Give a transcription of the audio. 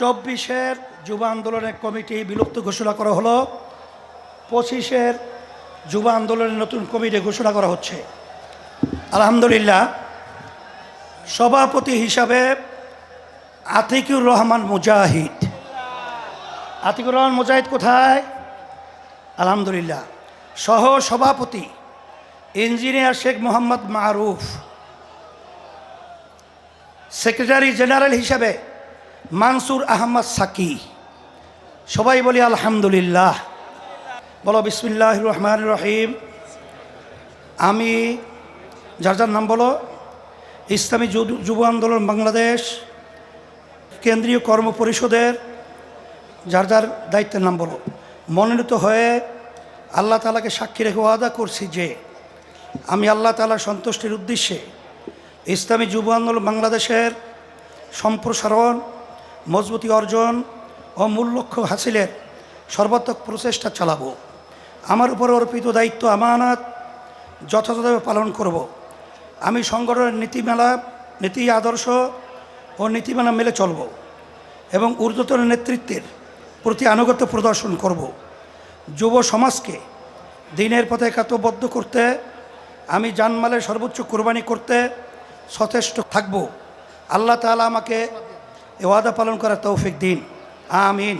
চব্বিশের যুব আন্দোলনের কমিটি বিলুপ্ত ঘোষণা করা হলো। পঁচিশের যুব আন্দোলনের নতুন কমিটি ঘোষণা করা হচ্ছে। আলহামদুলিল্লাহ, সভাপতি হিসাবে আতিকুর রহমান মুজাহিদ। আতিকুর রহমান মুজাহিদ কোথায়? আলহামদুলিল্লাহ সহ সভাপতি engineer Sheikh Mohammad Maruf. Secretary general হিসাবে মানসুর আহমদ সাকি। সবাই বলি আলহামদুলিল্লাহ। বলো বিসমিল্লাহ রহমান রহিম। আমি, যার যার নাম বলো, ইসলামী যুব আন্দোলন বাংলাদেশ, কেন্দ্রীয় কর্ম পরিষদের যার যার দায়িত্বের নাম বলো। মনোনীত হয়ে আল্লাহ তালাকে সাক্ষী রেখে ওয়াদা করছি যে, আমি আল্লাহ তালার সন্তুষ্টির উদ্দেশ্যে ইসলামী যুব আন্দোলন বাংলাদেশের সম্প্রসারণ মজবুতি অর্জন ও মূল লক্ষ্য হাসিলের সর্বাত্মক প্রচেষ্টা চালাবো। আমার উপর অর্পিত দায়িত্ব আমানত যথাযথভাবে পালন করব। আমি সংগঠনের নীতিমালা, নীতি আদর্শ ও নীতিমালা মেলে চলব এবং ঊর্ধ্বতন নেতৃত্বের প্রতি আনুগত্য প্রদর্শন করব। যুব সমাজকে দিনের পথে একাত্মবদ্ধ করতে, আমি জানমালের সর্বোচ্চ কোরবানি করতে সচেষ্ট থাকব। আল্লাহ তাআলা আমাকে এ ওয়াদা পালন করার তৌফিক দিন। আমিন।